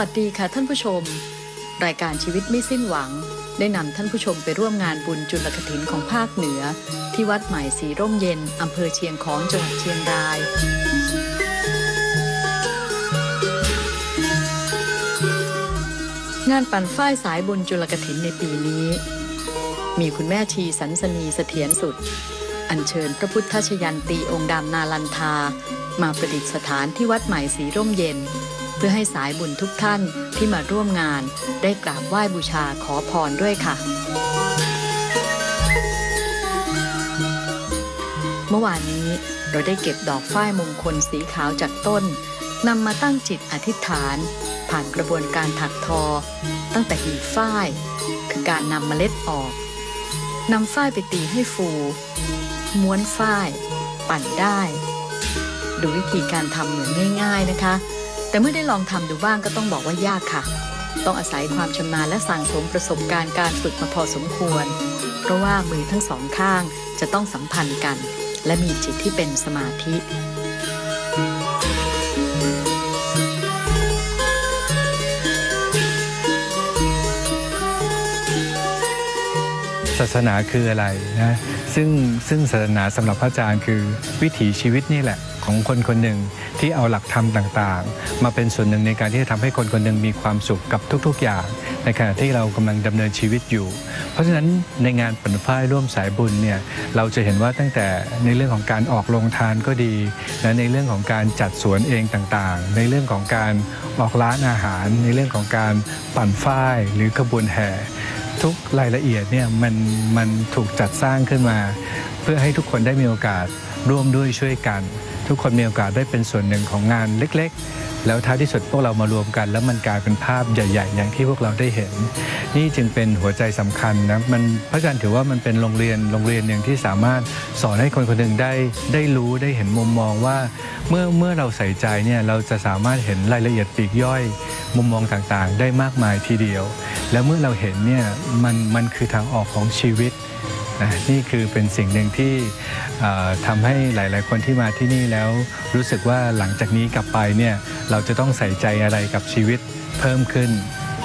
สวัสดีค่ะท่านผู้ชม รายการชีวิตไม่สิ้นหวัง ได้นำท่านผู้ชมไปร่วมงานบุญจุลกถินของภาคเหนือ ที่วัดใหม่สีร่มเย็นอำเภอเชียงของจังหวัดเชียงราย งานปั่นฝ้ายสายบุญจุลกถินในปีนี้ มีคุณแม่ชีสันสนีเสถียรสุด อัญเชิญพระพุทธชยันตีองค์ดำนาลันทา มาประดิษฐานที่วัดใหม่สีร่มเย็น เพื่อให้สายบุญทุกท่านที่มาร่วมงาน ได้กราบไหว้บูชาขอพรด้วยค่ะ เมื่อวานนี้เราได้เก็บดอกฝ้ายมงคลสีขาวจากต้นนำมาตั้งจิตอธิษฐาน ผ่านกระบวนการถักทอ ตั้งแต่หีบฝ้าย คือการนำเมล็ดออกนำฝ้ายไปตีให้ฟู ม้วนฝ้าย ปั่นได้ ดูวิธีการทำเหมือนง่าย ๆนะคะ แต่เมื่อได้ลองทำดูบ้างก็ต้องบอกว่ายากค่ะ ต้องอาศัยความชำนาญและสั่งสมประสบการณ์การฝึกมาพอสมควร เพราะว่ามือทั้งสองข้างจะต้องสัมพันธ์กัน และมีจิตที่เป็นสมาธิ ศาสนาคืออะไรนะซึ่งซึ่งศาสนาสำหรับพระอาจารย์คือวิถีชีวิตนี่แหละของคนคนหนึ่งที่เอาหลักธรรมต่างๆ มาเป็นส่วนหนึ่งในการที่จะทำให้คนคนหนึ่งมีความสุขกับทุกๆอย่างในขณะที่เรากำลังดำเนินชีวิตอยู่ เพราะฉะนั้นในงานปั่นฝ้ายร่วมสายบุญเนี่ยเราจะเห็นว่าตั้งแต่ในเรื่องของการออกโรงทานก็ดีและในเรื่องของการจัดสวนเองต่างๆ ในเรื่องของการออกร้านอาหาร ในเรื่องของการปั่นฝ้ายหรือขบวนแห่ ทุกรายละเอียดเนี่ยมันมันถูกจัดสร้างขึ้นมา เพื่อให้ทุกคนได้มีโอกาสร่วมด้วยช่วยกัน ทุกคนมีโอกาสได้เป็นส่วนหนึ่งของงานเล็กๆ แล้วท้ายที่สุดพวกเรามารวมกัน แล้วมันกลายเป็นภาพใหญ่ ๆ อย่างที่พวกเราได้เห็น นี่จึงเป็นหัวใจสำคัญนะมันพระอาจารย์ถือว่ามันเป็นโรงเรียนโรงเรียนหนึ่งที่สามารถสอนให้คนคนหนึ่งได้ได้รู้ได้เห็นมุมมองว่า เมื่อเมื่อเราใส่ใจเนี่ยเราจะสามารถเห็นรายละเอียดปลีกย่อย มุมมองต่างๆ ได้มากมายทีเดียว แล้วเมื่อเราเห็นเนี่ยมันมันคือทางออกของชีวิตนะนี่คือเป็นสิ่งหนึ่งที่ทำให้หลาย ๆ คนที่มาที่นี่แล้วรู้สึกว่าหลังจากนี้กลับไปเนี่ยเราจะต้องใส่ใจอะไรกับชีวิตเพิ่มขึ้น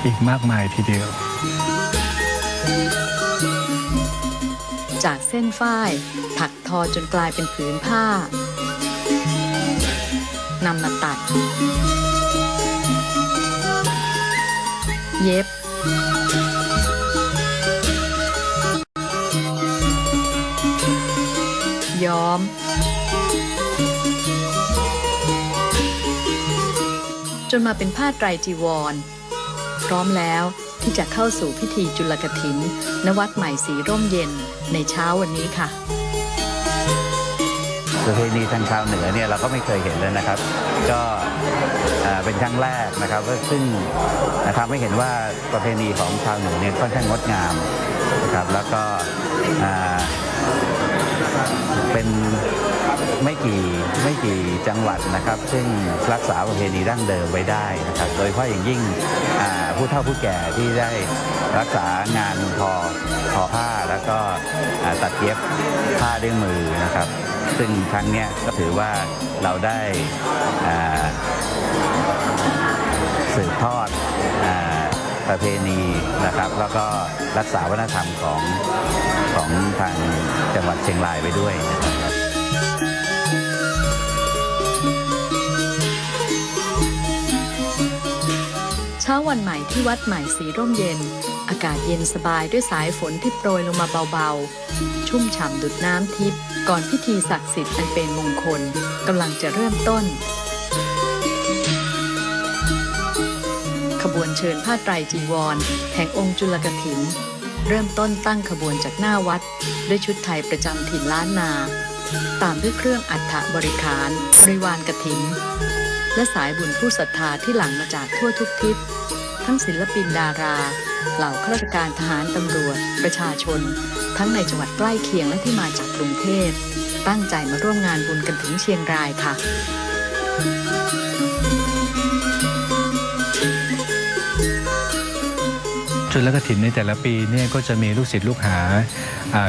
อีกมากมายทีเดียว จากเส้นฝ้ายถักทอจนกลายเป็นผืนผ้านำมาตัด เย็บ ย้อม จนมาเป็นผ้าไตรจีวร พร้อมแล้วที่จะเข้าสู่พิธีจุลกถินณวัดใหม่สีร่มเย็นในเช้าวันนี้ค่ะ ประเพณีทางชาวเหนือเนี่ยเราก็ไม่เคยเห็นเลยนะครับ ก็เป็นครั้งแรกนะครับก็ซึ่งทำให้เห็นว่าประเพณีของชาวเหนือเนี่ยค่อนข้างงดงามนะครับแล้วก็เป็นไม่กี่ไม่กี่จังหวัดนะครับ ซึ่งรักษาประเพณีดั้งเดิมไว้ได้นะครับ โดยเฉพาะอย่างยิ่งผู้เฒ่าผู้แก่ที่ได้รักษางานทอทอผ้าแล้วก็ตัดเย็บผ้าด้วยมือนะครับ ซึ่งครั้งนี้ก็ถือว่าเราได้สืบทอดอประเพณีนะครับ แล้วก็รักษาวัฒนธรรมของของทางจังหวัดเชียงรายไปด้วย ช้าวันใหม่ที่วัดใหม่สีร่มเย็น อากาศเย็นสบายด้วยสายฝนที่โปรยลงมาเบาๆ ชุ่มฉ่ำดุดน้ำทิพย์ก่อนพิธีศักดิ์สิทธิ์อันเป็นมงคลกำลังจะเริ่มต้น ขบวนเชิญผ้าไตรจีวรแห่งองค์จุลกถิน เริ่มต้นตั้งขบวนจากหน้าวัด ด้วยชุดไทยประจำถิ่นล้านนา ตามด้วยเครื่องอัฐบริขารบริวารกถิน และสายบุญผู้ศรัทธาที่หลั่งมาจากทั่วทุกทิศ ทั้งศิลปินดารา เหล่าข้าราชการทหารตำรวจ ประชาชน ทั้งในจังหวัดใกล้เคียงและที่มาจากกรุงเทพตั้งใจมาร่วมงานบุญกันถึงเชียงรายค่ะ จุลกถินในแต่ละปีเนี่ยก็จะมีลูกศิษย์ลูกหา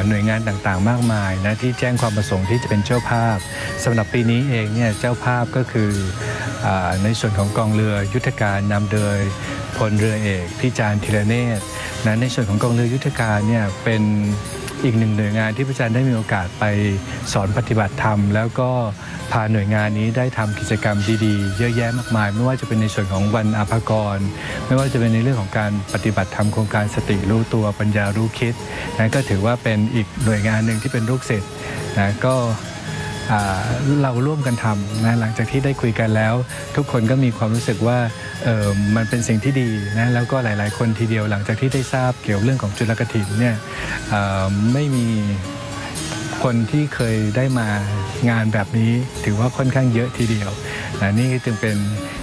หน่วยงานต่างๆ มากมายนะที่แจ้งความประสงค์ที่จะเป็นเจ้าภาพสำหรับปีนี้เองเนี่ยเจ้าภาพก็คืออในส่วนของกองเรือยุทธการนำโดย พลเรือเอกพิจารณ์ธีรเนตรนะในส่วนของกองเรือยุทธการเนี่ยเป็นอีกหนึ่งหน่วยงานที่พระอาจารย์ได้มีโอกาสไปสอนปฏิบัติธรรม แล้วก็พาหน่วยงานนี้ได้ทำกิจกรรมดีๆ เยอะแยะมากมาย ไม่ว่าจะเป็นในส่วนของวันอาภากร ไม่ว่าจะเป็นในเรื่องของการปฏิบัติธรรมโครงการสติรู้ตัวปัญญารู้คิดนะก็ถือว่าเป็นอีกหน่วยงานหนึ่งที่เป็นลูกศิษย์นะก็เราร่วมกันทำนะหลังจากที่ได้คุยกันแล้ว ทุกคนก็มีความรู้สึกว่า มันเป็นสิ่งที่ดีนะแล้วก็หลาย ๆ คนทีเดียวหลังจากที่ได้ทราบเกี่ยวเรื่องของจุลกถินเนี่ยไม่มีคนที่เคยได้มางานแบบนี้ถือว่าค่อนข้างเยอะทีเดียวนะนี่จึงเป็น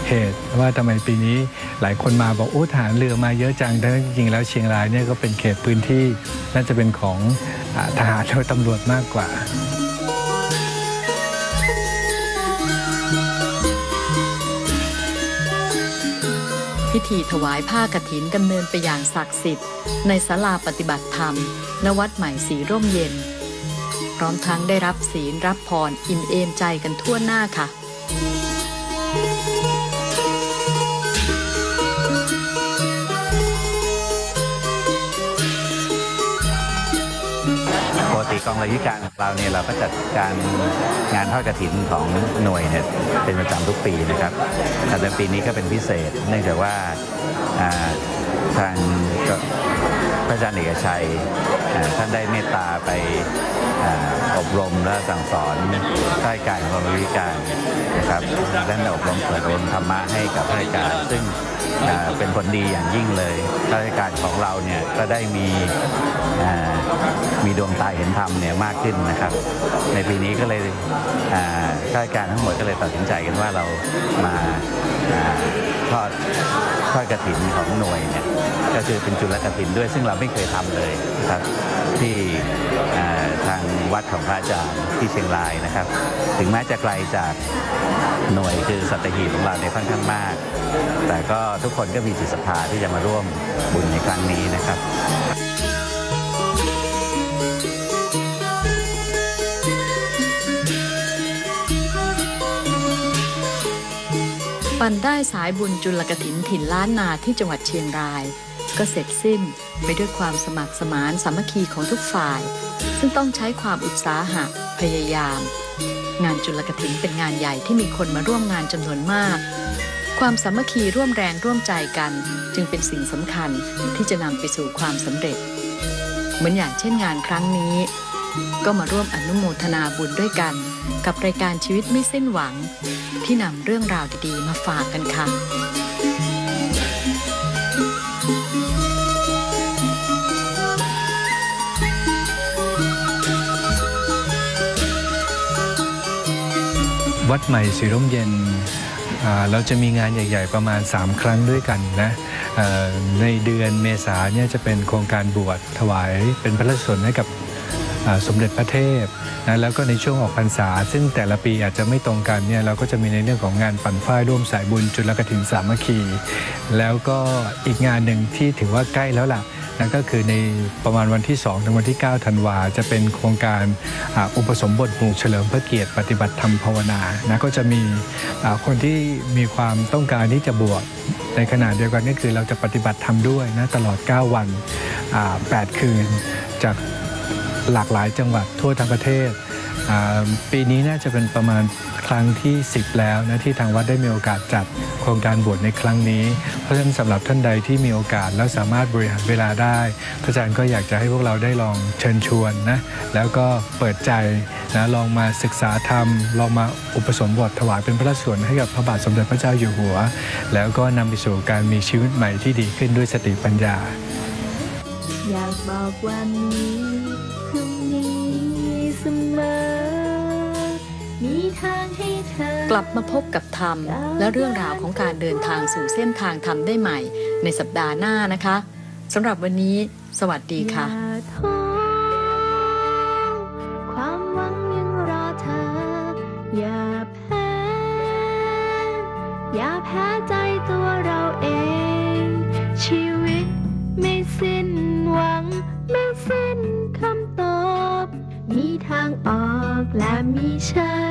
เหตุว่าทำไมปีนี้หลายคนมาบอกโอ้ทหารเรือมาเยอะจังแต่จริงๆแล้วเชียงรายเนี่ยก็เป็นเขตพื้นที่น่าจะเป็นของอทหารและตำรวจมากกว่า พิธีถวายผ้ากฐินดำเนินไปอย่างศักดิ์สิทธิ์ ในศาลาปฏิบัติธรรม ณวัดใหม่สีร่มเย็น พร้อมทั้งได้รับศีลรับพรอิ่มเอมใจกันทั่วหน้าค่ะ กองเรือยุทธการของเราเนี่ยเราก็จัดการงานทอดกระถินของหน่วยเนี่ยเป็นประจำทุกปีนะครับแต่ปีนี้ก็เป็นพิเศษ เนื่องจากว่าทาง ระอาจารย์เอกชัยท่านได้เมตตาไปอบรมและสั่งสอนข้าราชการของกองเรือยุทธการนะครับท่านได้อบรมเปิดอบรมธรรมะให้กับข้าราชการ ซึ่งเป็นผลดีอย่างยิ่งเลยข้าราชการของเราเนี่ยก็ได้มีมีดวงตาเห็นธรรมเนี่ยมากขึ้นนะครับ ในปีนี้ก็เลยข้าราชการทั้งหมดก็เลยตัดสินใจกันว่าเรามา ทอดทอดกระถินของหน่วยเนี่ยก็คือเป็นจุลกระถินด้วยซึ่งเราไม่เคยทำเลยนะครับที่ทางวัดของพระอาจารย์ที่เชียงรายนะครับ ถึงแม้จะไกลจากหน่วยคือสัตหีบของเราในค่อนข้างมาก แต่ก็ทุกคนก็มีจิตศรัทธาที่จะมาร่วมบุญในครั้งนี้นะครับ ปันได้สายบุญจุลกถินถิ่นล้านนาที่จังหวัดเชียงราย ก็เสร็จสิ้นไปด้วยความสมัครสมานสามัคคีของทุกฝ่าย ซึ่งต้องใช้ความอุตสาหะ พยายาม งานจุลกถินเป็นงานใหญ่ที่มีคนมาร่วมงานจำนวนมาก ความสามัคคีร่วมแรงร่วมใจกัน จึงเป็นสิ่งสำคัญที่จะนำไปสู่ความสำเร็จ เหมือนอย่างเช่นงานครั้งนี้ ก็มาร่วมอนุโมทนาบุญด้วยกัน กับรายการชีวิตไม่สิ้นหวัง ที่นำเรื่องราวดีๆ มาฝากกันค่ะ วัดใหม่สีร่มเย็นเราจะมีงานใหญ่ ๆ ประมาณ 3 ครั้งด้วยกันนะในเดือนเมษาเนี่ยจะเป็นโครงการบวชถวายเป็นพระราชกุศลให้กับสมเด็จพระเทพ นะแล้วก็ในช่วงออกพรรษา ซึ่งแต่ละปีอาจจะไม่ตรงกันเนี่ยเราก็จะมีในเรื่องของงานปั่นฝ้ายร่วมสายบุญจุลกถินสามัคคี แล้วก็อีกงานหนึ่งที่ถือว่าใกล้แล้วล่ะนั่นก็คือในประมาณวันที่ 2 ถึงวันที่ 9 ธันวา จะเป็นโครงการอุปสมบทหมู่เฉลิมพระเกียรติปฏิบัติธรรมภาวนานะก็จะมีคนที่มีความต้องการที่จะบวชในขณะเดียวกันก็คือเราจะปฏิบัติธรรมด้วยนะตลอด 9 วัน 8 คืนจาก หลากหลายจังหวัดทั่วทั้งประเทศ ปีนี้น่าจะเป็นประมาณครั้งที่ 10 แล้วนะที่ทางวัดได้มีโอกาสจัดโครงการบวชในครั้งนี้ เพราะฉะนั้นสำหรับท่านใดที่มีโอกาสแล้วสามารถบริหารเวลาได้พระอาจารย์ก็อยากจะให้พวกเราได้ลองเชิญชวนนะแล้วก็เปิดใจนะลองมาศึกษาธรรม ลองมาอุปสมบทถวายเป็นพระราชกุศลให้กับพระบาทสมเด็จพระเจ้าอยู่หัว แล้วก็นำไปสู่การมีชีวิตใหม่ที่ดีขึ้นด้วยสติปัญญาากบอกวันนี้พรุ่งนี้เสมอ มีทางให้เธอกลับมาพบกับธรรม และเรื่องราวของการเดินทางสู่เส้นทางธรรมได้ใหม่ ในสัปดาห์หน้านะคะสำหรับวันนี้ สวัสดีค่ะ และมีฉัน